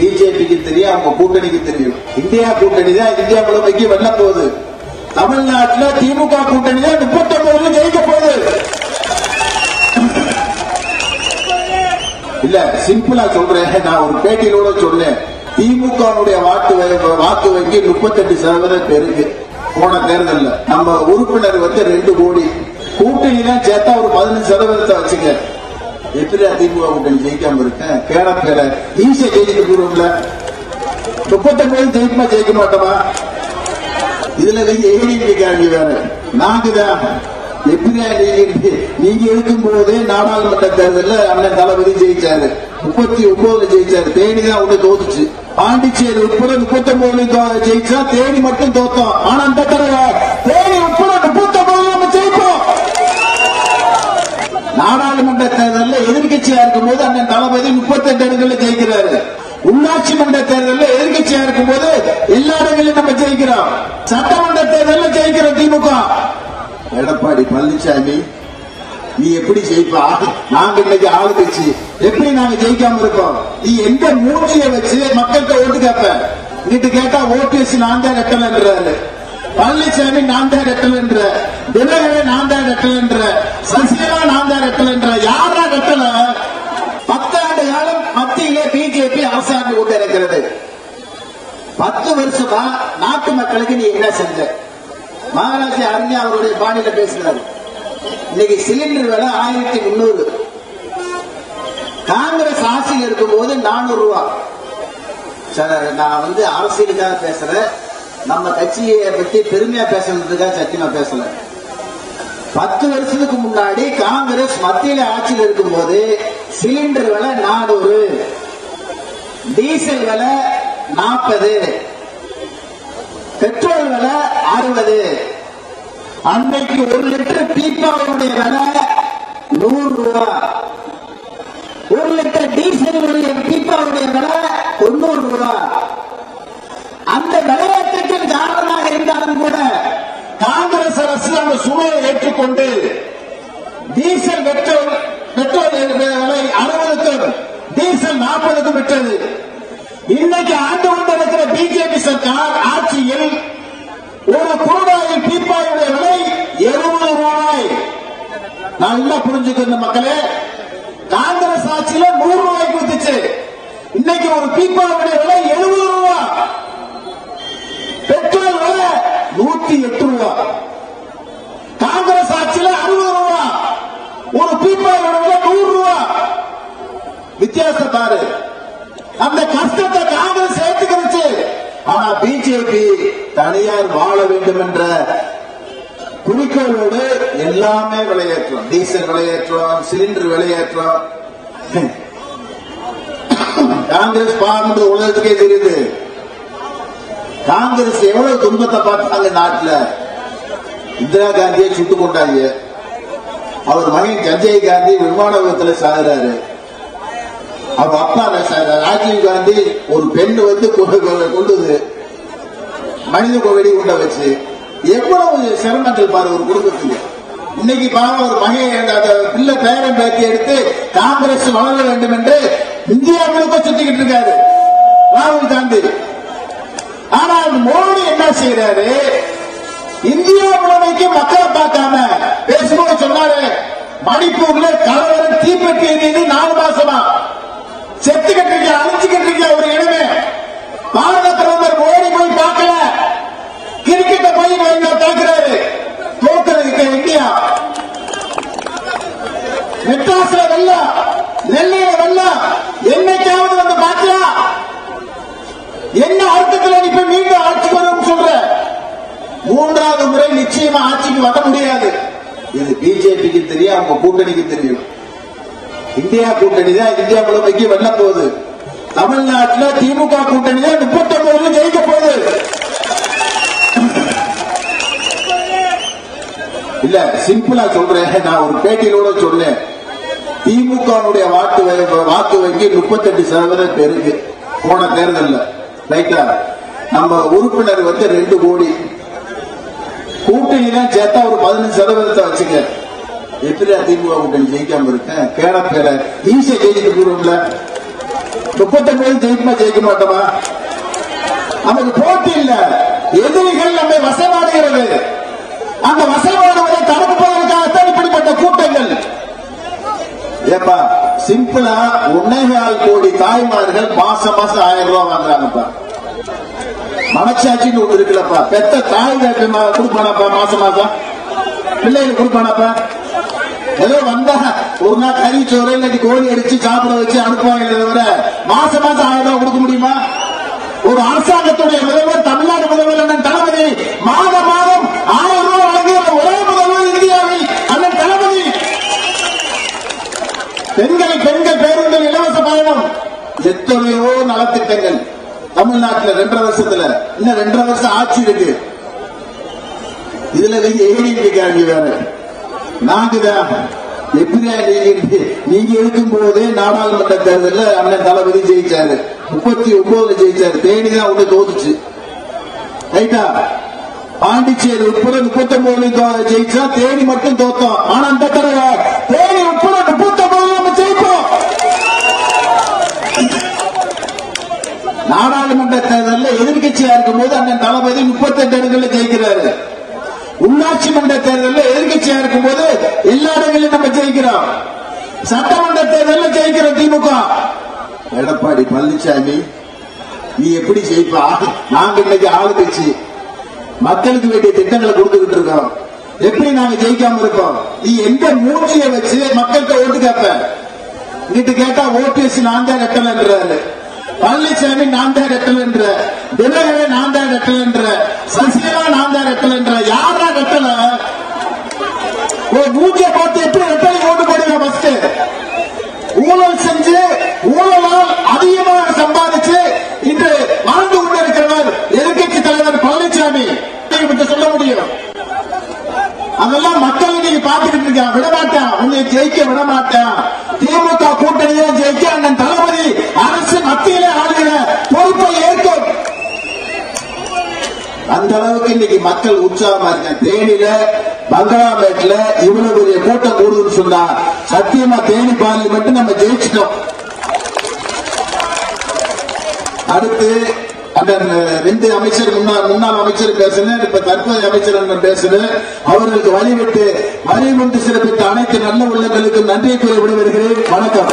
பிஜேபிக்கு தெரியும் அவங்க கூட்டணிக்கு தெரியும். இந்தியா கூட்டணி தான் இந்தியா முழுமைக்கு வெல்ல போகுது. தமிழ்நாட்டுல திமுக கூட்டணி தான் முப்பத்தொன்பதுல ஜெயிக்க போகுது. இல்ல சிம்பிளா சொல்றேன். நான் ஒரு பேட்டியிலோட சொன்னேன். திமுகவுடைய வாக்கு வாக்கு வங்கி முப்பத்தெட்டு சதவீதம் பெருக்கு போன தேர்தல்ல. நம்ம உறுப்பினர் வந்து ரெண்டு கோடி. கூட்டணி தான் சேர்த்தா ஒரு பதினஞ்சு சதவீதத்தை வச்சுங்க எத்தனை திமுக கூட்டணி ஜெயிக்காம இருக்கேன்? பேர பேர. ஈஸியா ஜெயிக்க போறோம்ல முப்பத்தொன்பது ஜெயிக்குமா ஜெயிக்க மாட்டோமா? இதுல நீங்க ஏடிக்காங்க வேற. நாங்க தான் எப்படியா நீங்க நீங்க இருக்கும் போது நாடாளுமன்ற தேர்தலில் அண்ணன் தளபதி ஜெயிச்சாரு. முப்பத்தி ஒன்பதுல ஜெயிச்சாரு. தேனி தான் ஒண்ணு தோத்துச்சு. பாண்டிச்சேரி உட்பட முப்பத்தி ஒன்பதுல ஜெயிச்சா தேனி மட்டும் தோத்தோம். ஆனா அந்த தடவை தேனி உட்பட முப்பத்தி ஒன்பதுல நம்ம ஜெயிப்போம் நாடாளுமன்ற தேர்தலில் எதிர்கட்சியா இருக்கும் போது அண்ணன் தளபதி முப்பத்தி எட்டு இடங்கள்ல ஜெயிக்கிறாரு. உள்ளாட்சி மன்ற தேர்தலில் எதிர்கட்சியா இருக்கும் போது எல்லா இடங்களிலும் நம்ம ஜெயிக்கிறோம். சட்டமன்ற தேர்தலில் ஜெயிக்கிறோம் திமுக. எடப்பாடி பழனிசாமி நீ எப்படி ஜெயிப்பா? நாங்க இன்னைக்கு ஆளுங்கட்சி. எப்படி நாங்க ஜெயிக்காம இருக்கோம்? நீ எந்த மூச்சிய வச்சு மக்கள்கிட்ட ஓட்டு கேட்ப நீட்டு கேட்டா ஓபிஎஸ் நான் தான் ரெட்டலன்றாரு பழனிசாமி நான் தான் ரெட்டலன்ற தினகரன் நான் தான் ரெட்டலன்ற சசிகலா நான் தான் ரெட்டலன்ற யாரா ரெட்டல பத்து வருஷமா நாட்டு மக்களுக்கு நீ என்ன செஞ்ச? மகாராஜா அருண்யா அவருடைய பாணியில பேசுகிறார் இன்னைக்கு சிலிண்டர் விலை ஆயிரத்தி முன்னூறு காங்கிரஸ் ஆட்சியில் இருக்கும்போது நானூறு ரூபா. சார் நான் வந்து அரசியலுக்காக பேசுறேன் நம்ம கட்சியை பத்தி பெருமையா பேசணுன்றதுக்காக சத்தியமா பேசல. பத்து வருஷத்துக்கு முன்னாடி காங்கிரஸ் மத்தியில ஆட்சியில் இருக்கும்போது சிலிண்டர் விலை நானூறு டீசல் விலை நாற்பது பெட்ரோல் விலை அறுபது அன்னைக்கு ஒரு லிட்டர் பீப்பாவுடைய விலை நூறு ரூபாய் ஒரு லிட்டர் டீசலுடைய பீப்பாவுடைய விலை தொண்ணூறு ரூபாய் அந்த விளையாட்டுக்கு காரணமாக இருந்தாலும் கூட காங்கிரஸ் அரசு அந்த சுமையை ஏற்றுக்கொண்டு டீசல் பெட்ரோல் பெட்ரோல் விலை அறுபதுக்கும் டீசல் நாற்பதுக்கும் விட்டது இன்னைக்கு ஆண்டு கொண்டிருக்கிற பிஜேபி சர்க்கார் ஆட்சியில் ஒரு குருடாயில் பீப்பாயுடைய விலை எழுபது ரூபாய். நல்லா புரிஞ்சுக்கணும் மக்களே. காங்கிரஸ் ஆட்சியில நூறு ரூபாய் கொடுத்துச்சு. இன்னைக்கு ஒரு பீப்பாவுடைய விலை எழுபது ரூபாய் பெட்ரோல் விலை நூத்தி எட்டு ரூபாய் காங்கிரஸ் ஆட்சியில அறுபது ரூபாய் ஒரு பீப்பாவோட விலை நூறு ரூபாய் வித்தியாசம் பாரு. அந்த கஷ்டத்தை காங்கிரஸ் ஏத்துக்கிடுச்சு ஆனா பிஜேபி தனியார் வாழ வேண்டும் என்ற குறிக்கோளோடு எல்லாமே விலையேற்றம் டீசல் விலையேற்றம் சிலிண்டர் விலையேற்றம் காங்கிரஸ் பாருங்க உலகத்துக்கே தெரியுது. காங்கிரஸ் எவ்வளவு துன்பத்தை பார்த்தாங்க நாட்டுல? இந்திரா காந்தியை சுட்டு கொண்டாங்க. அவர் மகன் சஞ்சய் காந்தி விமான விபத்துல சாகுறாரு. அவங்க அப்பா ரா- ராஜீவ் காந்தி ஒரு பெண் வந்து கொண்டு கொண்டுது மனித கோவிலை உண்ட வச்சு எவ்வளவு சிரமங்கள் பாரு ஒரு குடும்பத்துக்கு இன்னைக்கு பாவம் ஒரு மகன் அந்த பிள்ளை பேரன் பேத்தி எடுத்து காங்கிரஸ் வளர வேண்டும் என்று இந்தியா முழுக்க சுத்திக்கிட்டு இருக்காரு. ராகுல் காந்தி. ஆனால் மோடி என்ன செய்யறாரு இந்தியா முழுமைக்கு மக்களை பார்க்காம பேசும்போது சொன்னாரு மணிப்பூர்ல கலவரம் தீப்பெட்டி எரியுது நாலு மாசமா செத்துக்கிட்டு இருக்க அழிச்சுக்கிட்டு இருக்க ஒரு இடமே பாரத பிரதமர் மோடி போய் பார்க்கல கிரிக்கெட்ட போய் இங்க பார்க்கிறாரு தோக்குறதுக்கு இந்தியா மெட்ராஸ்ல வெள்ளம் நெல்லையில வெள்ளம் என்னைக்காவது வந்து பாத்தியா என்ன அர்த்தத்தில் நீ போய் மீண்டும் ஆட்சி வரும் சொல்ற? மூன்றாவது முறை நிச்சயமா ஆட்சிக்கு வர முடியாது. இது பிஜேபிக்கு தெரியும் அவங்க கூட்டணிக்கு தெரியும். இந்தியா கூட்டணி தான் இந்தியா முழுமைக்கு வெல்ல போகுது. தமிழ்நாட்டுல திமுக கூட்டணி தான் முப்பத்தொன்பதுல ஜெயிக்க போகுது. இல்ல சிம்பிளா சொல்றேன் நான் ஒரு பேட்டியிலோட சொன்னேன். திமுகவுடைய வாக்கு வாக்கு வங்கி முப்பத்தெட்டு சதவீதம் பெருக்கு. போன தேர்தல் ரைட்டா நம்ம உறுப்பினர் வந்து ரெண்டு கோடி. கூட்டணி சேர்த்தா ஒரு பதினஞ்சு சதவீதத்தை வச்சுங்க எப்படியா திமுக கூட்டணி ஜெயிக்காம இருக்கேன் பேர பேர. ஈஸியா ஜெயிச்சுட்டு போறோம்ல. முப்பத்தொன்பது ஜெயிக்குமா ஜெயிக்க மாட்டோமா? நமக்கு போட்டி இல்ல. எதிரிகள் நம்மை வசமாடுகிறது அந்த வசமானவரை தடுப்பு ஏப்பா சிம்பிளா ஒன்னேகால் கோடி தாய்மார்கள் மாசம் மாசம் ஆயிரம் ரூபாய் வாங்குறாங்கப்பா. மனச்சாட்சின்னு ஒண்ணு இருக்குல்லப்பா. பெத்த தாய் வேட்டுமா கொடுப்பானாப்பா மாசம் மாசம்? பிள்ளைகளுக்கு கொடுப்பானப்பா? ஏதோ வந்தா ஒரு நாள் கறி சோறு இன்னைக்கு கோழி அடிச்சு சாப்பிட வச்சு அனுப்புவாங்க தவிர மாசம் மாசம் எத்தனையோ நலத்திட்டங்கள் தமிழ்நாட்டுல ரெண்டரை வருஷத்துல. இன்னும் ரெண்டரை வருஷம் ஆட்சி இருக்கு. இதுல நீங்க ஏடிக்கு காண்டி வேற. நாங்கதான் எப்படியா நீங்க நீங்க இருக்கும் போதே நாடாளுமன்ற தேர்தலில் அண்ணன் தளபதி ஜெயிச்சாரு. முப்பத்தி ஒன்பதுல ஜெயிச்சாரு. தேனி தான் ஒண்ணு தோத்துச்சு. ரைட்டா? பாண்டிச்சேரி உட்பட முப்பத்தி ஒன்பதுல ஜெயிச்சா தேனி மட்டும் தோத்தோம். ஆனா அந்த தடவை தேனி உட்பட முப்பத்தி ஒன்பதுல நம்ம ஜெயிப்போம் நாடாளுமன்ற தேர்தலில் எதிர்கட்சியா இருக்கும் போது அண்ணன் தளபதி முப்பத்தி எட்டு இடங்களில் ஜெயிக்கிறாரு. உள்ளாட்சி மன்ற தேர்தலில் எதிர்கட்சியா இருக்கும் போது எல்லா இடங்களிலும் நம்ம ஜெயிக்கிறோம். சட்டமன்ற தேர்தலில் ஜெயிக்கிறோம் திமுக. எடப்பாடி பழனிசாமி நீ எப்படி ஜெயிப்பா? நாங்க இன்னைக்கு ஆளுங்கட்சி. மக்களுக்கு வேண்டிய திட்டங்களை கொடுத்துக்கிட்டு இருக்கோம். எப்படி நாங்க ஜெயிக்காம இருக்கோம்? நீ எந்த மூச்சியை வச்சு மக்கள்கிட்ட ஓட்டு கேட்ப? இங்கிட்டு கேட்டா ஓபிஎஸ் நான் தான் கட்டலன்றாரு. பழனிசாமி நான் தான் என்ற தினகரே நான் தான் என்ற சசிகலா நான் தான் என்ற யாரா கட்டல? ஒரு மூஞ்சிய பார்த்து எப்படி ரெட்டலை ஓட்டு போடுங்க ஃபர்ஸ்ட் ஊழல் செஞ்சு அந்த அளவுக்கு இன்னைக்கு மக்கள் உற்சாகமா இருக்காங்க. தேனியில பங்களாமேட்ல இவ்வளவு பெரிய கூட்டம் கூடுதுன்னு சொன்னா சத்தியமா தேனி பார்லிமெண்ட் நம்ம ஜெயிச்சிட்டோம். அடுத்து அந்த ரெண்டு அமைச்சர் முன்னாள் முன்னாள் அமைச்சர் பேசுனேன் இப்ப தற்போதைய அமைச்சர் அண்ணன் பேசுனேன் அவர்களுக்கு வழிவிட்டு வழிவிட்டு சிறப்பித்த அனைத்து நல்ல உள்ளங்களுக்கும் நன்றியை கூறி விடைபெறுகிறேன். வணக்கம்.